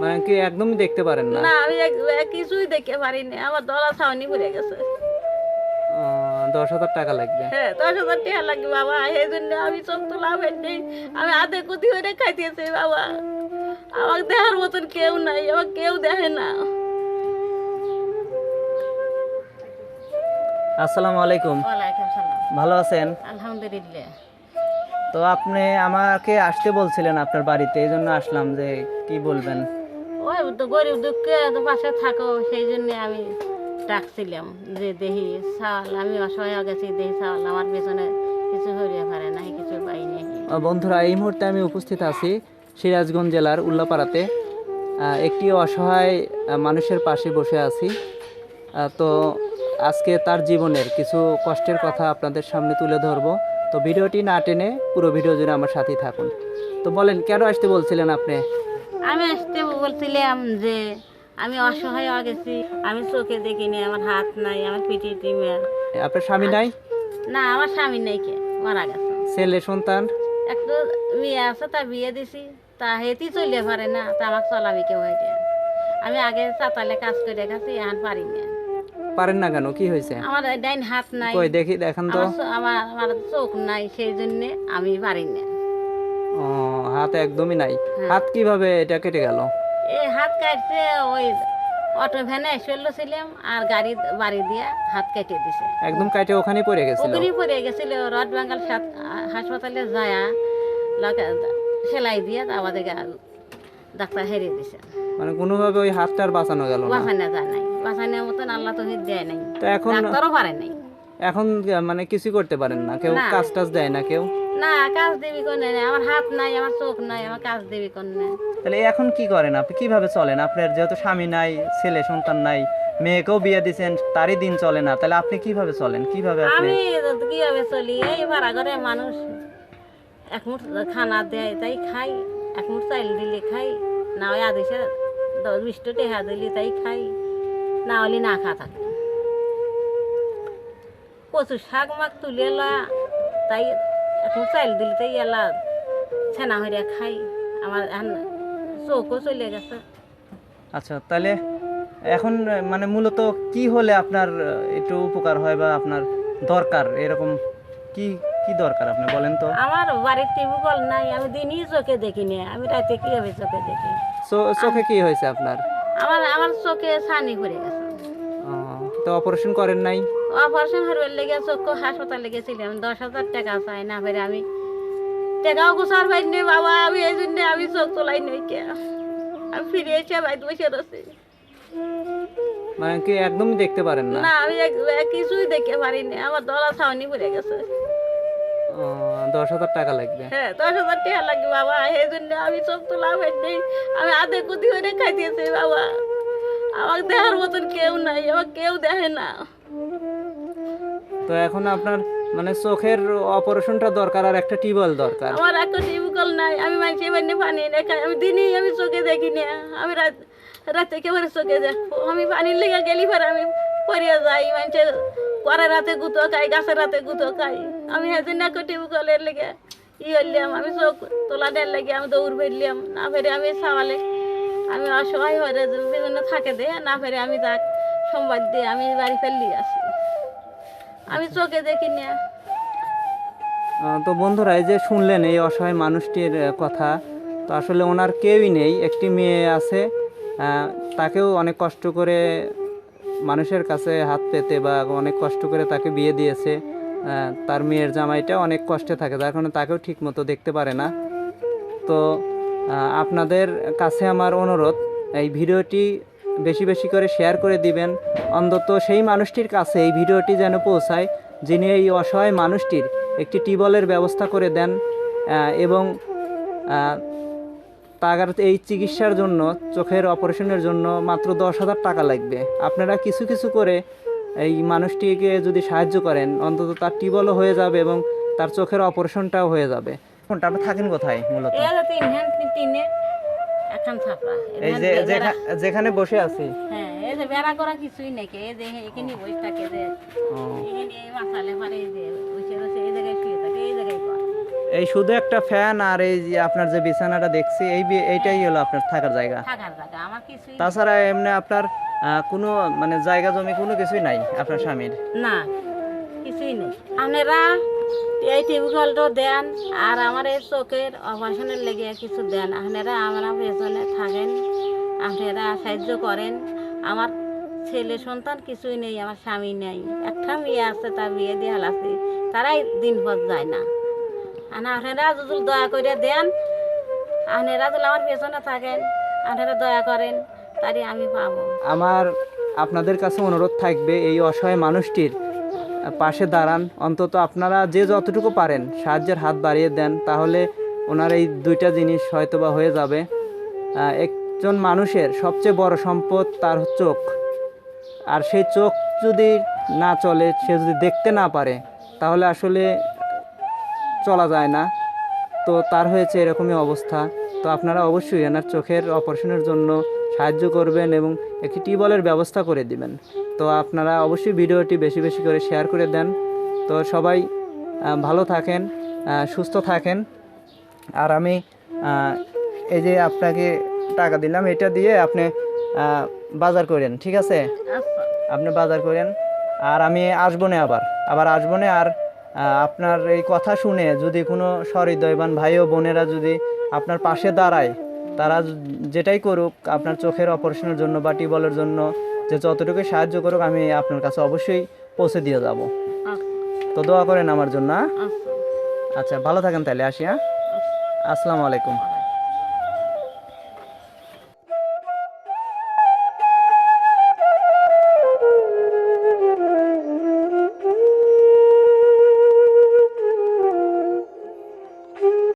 মানে কি একদমই দেখতে পারেন না। না আমি এক- এক কিছুই দেখতে পারি না আমার দলা ছাউনি পড়ে গেছে। দশ হাজার টাকা লাগবে। হ্যাঁ দশ হাজার টাকা লাগবে বাবা। এই জন্য আমি চোখ তোলা হয়নি। আমি আধে কুদি হয়ে খাইতেছি বাবা। আমাকে দেখার মতন কেউ নাই আমাকে কেউ দেখে না। আসসালামু আলাইকুম। ভালো আছেন? আলহামদুলিল্লাহ। তো আপনি আমাকে আসতে বলছিলেন আপনার বাড়িতে এই জন্য আসলাম যে কি বলবেন? ওই গরিব দুঃখে তো পাশে থাকো, সেই জন্য আমি ডাকছিলাম যে দেহি চাল, আমি অসহায় গেছি, দেহি চাল, আমার পেছনে কিছু হইতে পারে না কিছু পাই নাই। বন্ধুরা, এই মুহূর্তে আমি উপস্থিত আছি সিরাজগঞ্জ জেলার উল্লাপাড়াতে। একটি অসহায় মানুষের পাশে বসে আছি। তো আজকে তার জীবনের কিছু কষ্টের কথা আপনাদের সামনে তুলে ধরবো। তো ভিডিওটি না টেনে পুরো ভিডিও জুড়ে আমার সাথেই থাকুন। তো বলেন, কেন আসতে বলছিলেন আপনি? আমি আসতে বলছিলাম যে আমি অসহায় হয়ে গেছি। আমি চোখে দেখিনি আমার হাত নাই আমার পিঠে টিমে আপনার স্বামী নাই? না আমার স্বামী নাই কে মারা গেছে। ছেলে সন্তান? একটা মেয়ে আছে তা বিয়ে দিছি। তা হেতি চলে পারে না তা আমার চলাবি কেউ হয়ে যায় আমি আগে চাতালে কাজ করে গেছি এখন পারি না। পারেন না কেন? কি হয়েছে? আমার ডাইন হাত নাই। কই দেখি দেখান তো। আমার আমার চোখ নাই সেই জন্য আমি পারি না। ও, হাত একদমই নাই। হ্যাঁ। হাত কীভাবে এটা কেটে গেল? এই হাত কাটছে ওই অটো ভ্যানে ছিলাম আর গাড়ি বাড়ি দিয়ে হাত কেটে দিছে। একদম কাটে ওখানেই পড়ে গেছিল। ওগুলি পড়ে গেছিল রড বেঙ্গল হাসপাতালে যায় সেলাই দিয়ে আমাদের ডাক্তার হেরিয়ে দিছে। মানে কোনোভাবে ওই হাতটা আর বাঁচানো গেল না? বাঁচানো যায় নাই। বাঁচানোর মতন আল্লাহ তো হিদ দেয় নাই। তো এখন ডাক্তারও পারে নাই। এখন মানে কিছু করতে পারেন না? কেউ কাজ টাজ দেয় না কেউ? না কাজ দেবী কোন নাই আমার হাত নাই আমার চোখ নাই আমার কাজ দেবী কোন তাহলে এখন কি করেন আপনি? কীভাবে চলেন? আপনার যেহেতু স্বামী নাই ছেলে সন্তান নাই মেয়েকেও বিয়ে দিয়েছেন তারই দিন চলে না। তাহলে আপনি কীভাবে চলেন? কীভাবে আপনি আমি কীভাবে চলি? এই ভাড়া ঘরে মানুষ। এক মুঠ খানা দেয় তাই খাই। এক মুঠ চাইল দিলে খাই। না ওই আদেশে দশ বিশটা টেহা দিলে তাই খাই। না হলে না খা থাকে। কচু শাক মাক তুলে এলা তাই মুঠ চাইল দিলে তাই এলা ছেনা হইয়া খাই। আমার এখন চৌকও চলে গেছে। আচ্ছা তাহলে এখন মানে মূলত কি হলে আপনার একটু উপকার হয় বা আপনার দরকার? এরকম কি কি দরকার আপনি বলেন তো? আমার বাড়ির টিবুকল নাই আমি দিনই চোখে দেখি না আমি রাতে কীভাবে চোখে দেখি? চোখে কি হয়েছে আপনার? আমার আমার চোখে ছানি পড়ে গেছে। তো অপারেশন করেন নাই? অপারেশন হরবার লেগে চোখ হাসপাতালে গেছিলাম। দশ হাজার টাকা চাই না ফেরে আমি। টাকাও গোসার পাইনি বাবা আমি এই জন্য আমি চোখ তোলাই নাই কে আমি ফিরে এসে বাইতে বসে রয়েছি। মানে কি একদমই দেখতে পারেন না? না আমি কিছুই দেখতে পারি না আমার দলা ছাউনি পড়ে গেছে। দশ হাজার টাকা লাগবে। হ্যাঁ দশ হাজার টাকা লাগবে বাবা। এই জন্য আমি চোখ তোলা পাইনি আমি আধে কুদি হয়ে খাইতেছি বাবা। আমাকে দেখার মতন কেউ নাই আমাকে কেউ দেখে না। তো এখন আপনার মানে চোখের অপারেশনটা দরকার আর একটা টিউবওয়েল দরকার। আমার একটা টিউবকল নাই আমি মানুষে বানিয়ে পানি এনে খাই। আমি দিনই আমি চোখে দেখি না আমি রাত রাতে একেবারে চোখে দেখব। আমি পানির লেগে গেলি পরে আমি পড়িয়া যাই মানুষের পরে রাতে গুতো খাই গাছের রাতে গুতো খাই। আমি সেদিন একটা টিউবকলের লেগে ই হইলাম আমি চোখ তোলা দেওয়ার লেগে আমি দৌড় বেরলাম না ফেরে আমি সাওয়ালে আমি অসহায় হয়ে বিভিন্ন থাকে দে, না ফেরে আমি তাক সোমবার দিয়ে আমি বাড়ি ফেললি আসি। আমি চোখে দেখি না। তো বন্ধুরা, এই যে শুনলেন এই অসহায় মানুষটির কথা, তো আসলে ওনার কেউই নেই, একটি মেয়ে আছে তাকেও অনেক কষ্ট করে মানুষের কাছে হাত পেতে বা অনেক কষ্ট করে তাকে বিয়ে দিয়েছে তার মেয়ের জামাইটা অনেক কষ্টে থাকে, যার কারণে তাকেও ঠিক মতো দেখতে পারে না। তো আপনাদের কাছে আমার অনুরোধ, এই ভিডিওটি বেশি বেশি করে শেয়ার করে দিবেন। অন্তত সেই মানুষটির কাছে এই ভিডিওটি যেন পৌঁছায়, যিনি এই অসহায় মানুষটির একটি টিউবওয়েলের ব্যবস্থা করে দেন এবং তার এই চিকিৎসার জন্য, চোখের অপারেশনের জন্য মাত্র দশ হাজার টাকা লাগবে। আপনারা কিছু কিছু করে এই মানুষটিকে যদি সাহায্য করেন, অন্তত তার টিউবওয়েলও হয়ে যাবে এবং তার চোখের অপারেশনটাও হয়ে যাবে। কোনটা আপনি থাকেন কোথায় মূলত? এই যে তিন হ্যান্ড তিনে এখন ছাপড়া এই যে যেখানে বসে আছি। হ্যাঁ এই যে বেড়া করা কিছুই নাকি এই যে এখানে বসে থাকে যে এখানে মাথালে পারে এই যে বসে রয়েছে এই জায়গায় শুয়ে থাকে এই জায়গায় এই শুধু একটা ফ্যান আর এই যে আপনার যে বিছানাটা দেখছি এই এইটাই হলো আপনার থাকার জায়গা। থাকার জায়গা আমার কিছুই তাছাড়া এমনি আপনার কোনো মানে জায়গা জমি কোনো কিছুই নাই আপনার স্বামীর? না কিছুই নেই। আপনারা এই টিউবওয়েলটা দেন আর আমার এই চোখের অপারেশনের লেগে কিছু দেন। আপনারা আমরা পেছনে থাকেন, আপনারা সাহায্য করেন। আমার ছেলে সন্তান কিছুই নেই, আমার স্বামী নেই। একটা মেয়ে আছে, তার বিয়ে দিয়ে হালাছি তারাই দিন পর যায় না। আর আপনারা যদি দয়া করে দেন, আপনারা যদি আমার পেছনে থাকেন, আপনারা দয়া করেন, তারই আমি পাবো। আমার আপনাদের কাছে অনুরোধ থাকবে, এই অসহায় মানুষটির পাশে দাঁড়ান। অন্তত আপনারা যে যতটুকু পারেন সাহায্যের হাত বাড়িয়ে দেন, তাহলে ওনার এই দুইটা জিনিস হয়তো বা হয়ে যাবে। একজন মানুষের সবচেয়ে বড় সম্পদ তার চোখ। আর সেই চোখ যদি না চলে, সে যদি দেখতে না পারে, তাহলে আসলে চলা যায় না। তো তার হয়েছে এরকমই অবস্থা। তো আপনারা অবশ্যই এনার চোখের অপারেশনের জন্য সাহায্য করবেন এবং একটি টিউবওয়েলের ব্যবস্থা করে দিবেন। তো আপনারা অবশ্যই ভিডিওটি বেশি বেশি করে শেয়ার করে দেন। তো সবাই ভালো থাকেন সুস্থ থাকেন। আর আমি এই যে আপনাকে টাকা দিলাম এটা দিয়ে আপনি বাজার করেন ঠিক আছে? আচ্ছা। আপনি বাজার করেন। আর আমি আসব না আবার আবার আসব না আর আপনার এই কথা শুনে যদি কোনো সহৃদয়বান ভাই ও বোনেরা যদি আপনার পাশে দাঁড়ায় তারা যেটাই করুক আপনার চোখের অপারেশনের জন্য বা টিউবওয়েলের জন্য যে যতটুকু সাহায্য করুক আমি আপনার কাছে অবশ্যই পৌঁছে দিয়ে যাব। আচ্ছা। তো দোয়া করেন আমার জন্য? আচ্ছা। আচ্ছা ভালো থাকেন তাহলে আসি হ্যাঁ আসসালামু আলাইকুম।